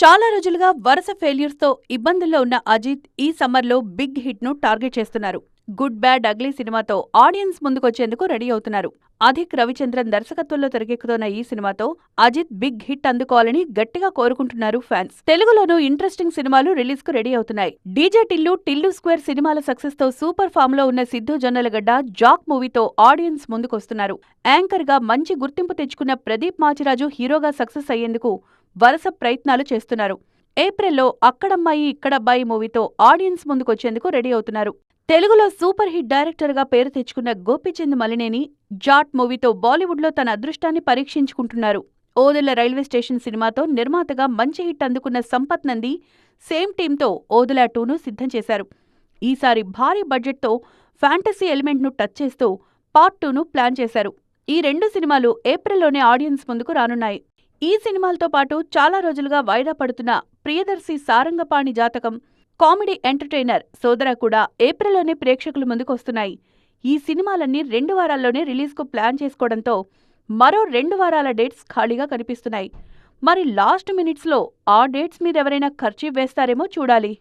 చాలా రోజులుగా వరుస ఫెయిల్యూర్స్తో ఇబ్బందుల్లో ఉన్న అజిత్ ఈ సమ్మర్లో బిగ్ హిట్ను టార్గెట్ చేస్తున్నారు. గుడ్ బ్యాడ్ అగ్లీ సినిమాతో ఆడియన్స్ ముందుకొచ్చేందుకు రెడీ అవుతున్నారు. అధిక్ రవిచంద్రన్ దర్శకత్వంలో తెరకెక్కుతున్న ఈ సినిమాతో అజిత్ బిగ్ హిట్ అందుకోవాలని గట్టిగా కోరుకుంటున్నారు ఫ్యాన్స్. తెలుగులోనూ ఇంట్రెస్టింగ్ సినిమాలు రిలీజ్కు రెడీ అవుతున్నాయి. డీజే టిల్లు టిల్లు స్క్వేర్ సినిమాల సక్సెస్తో సూపర్ ఫామ్లో ఉన్న సిద్ధు జొన్నలగడ్డ జాక్ మూవీతో ఆడియన్స్ ముందుకొస్తున్నారు. యాంకర్గా మంచి గుర్తింపు తెచ్చుకున్న ప్రదీప్ మాచిరాజు హీరోగా సక్సెస్ అయ్యేందుకు వరుస ప్రయత్నాలు చేస్తున్నారు. ఏప్రిల్లో అక్కడమ్మాయి ఇక్కడబ్బాయి మూవీతో ఆడియన్స్ ముందుకొచ్చేందుకు రెడీ అవుతున్నారు. తెలుగులో సూపర్ హిట్ డైరెక్టర్గా పేరు తెచ్చుకున్న గోపిచంద్ మలినేని జాట్ మూవీతో బాలీవుడ్లో తన అదృష్టాన్ని పరీక్షించుకుంటున్నారు. ఓదెల రైల్వే స్టేషన్ సినిమాతో నిర్మాతగా మంచి హిట్ అందుకున్న సంపత్ నంది సేమ్ టీంతో ఓదెల టూను సిద్ధం చేశారు. ఈసారి భారీ బడ్జెట్తో ఫ్యాంటసీ ఎలిమెంట్ను టచ్ చేస్తూ పార్ట్ టూను ప్లాన్ చేశారు. ఈ రెండు సినిమాలు ఏప్రిల్లోనే ఆడియన్స్ ముందుకు రానున్నాయి. ఈ సినిమాలతో పాటు చాలా రోజులుగా వాయిదా పడుతున్న ప్రియదర్శి సారంగపాణి జాతకం కామెడీ ఎంటర్టైనర్ సోదర కూడా ఏప్రిల్లోనే ప్రేక్షకుల ముందుకు వస్తున్నాయి. ఈ సినిమాలన్నీ రెండు వారాల్లోనే రిలీజ్కు ప్లాన్ చేసుకోవడంతో మరో రెండు వారాల డేట్స్ ఖాళీగా కనిపిస్తున్నాయి. మరి లాస్ట్ మినిట్స్లో ఆ డేట్స్ మీద ఎవరైనా ఖర్చు వేస్తారేమో చూడాలి.